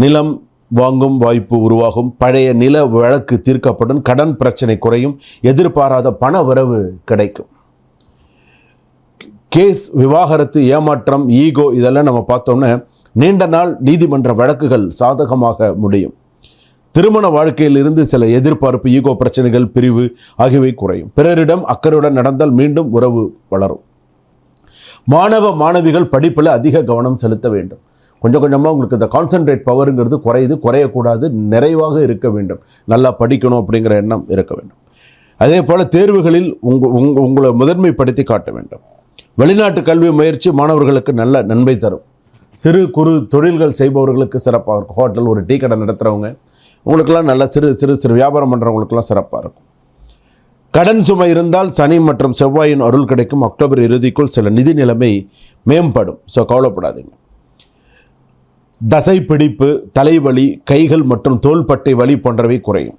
நிலம் வாங்கும் வாய்ப்பு உருவாகும். பழைய நில வழக்கு தீர்க்கப்படும். கடன் பிரச்சனை குறையும். எதிர்பாராத பண வரவு கிடைக்கும். கேஸ் விவாகரத்து ஏமாற்றம் ஈகோ இதெல்லாம் நம்ம பார்த்தோம்னா நீண்ட நாள் நீதிமன்ற வழக்குகள் சாதகமாக முடியும். திருமண வாழ்க்கையிலிருந்து சில எதிர்பார்ப்பு ஈகோ பிரச்சனைகள் பிரிவு ஆகியவை குறையும். பிறரிடம் அக்கறையுடன் நடந்தால் மீண்டும் உறவு வளரும். மாணவ மாணவிகள் படிப்பில் அதிக கவனம் செலுத்த வேண்டும். கொஞ்சம் கொஞ்சமாக உங்களுக்கு இந்த கான்சென்ட்ரேட் பவருங்கிறது குறையுது குறையக்கூடாது நிறைவாக இருக்க வேண்டும். நல்லா படிக்கணும் அப்படிங்கிற எண்ணம் இருக்க வேண்டும். அதே போல் தேர்வுகளில் உங்கள் உங் உங்களை முதன்மைப்படுத்தி காட்ட வேண்டும். வெளிநாட்டு கல்வி முயற்சி மாணவர்களுக்கு நல்ல நன்மை தரும். சிறு குறு தொழில்கள் செய்பவர்களுக்கு சிறப்பாக இருக்கும். ஹோட்டல் ஒரு டீ கடை நடத்துகிறவங்க உங்களுக்கெல்லாம் நல்ல சிறு சிறு சிறு வியாபாரம் பண்ணுறவங்களுக்கெல்லாம் சிறப்பாக இருக்கும். கடன் சுமை இருந்தால் சனி மற்றும் செவ்வாயின் அருள் கிடைக்கும். அக்டோபர் இறுதிக்குள் சில நிதி நிலைமை மேம்படும். ஸோ கவலைப்படாதீங்க. தசை பிடிப்பு தலைவலி கைகள் மற்றும் தோள்பட்டை வலி போன்றவை குறையும்.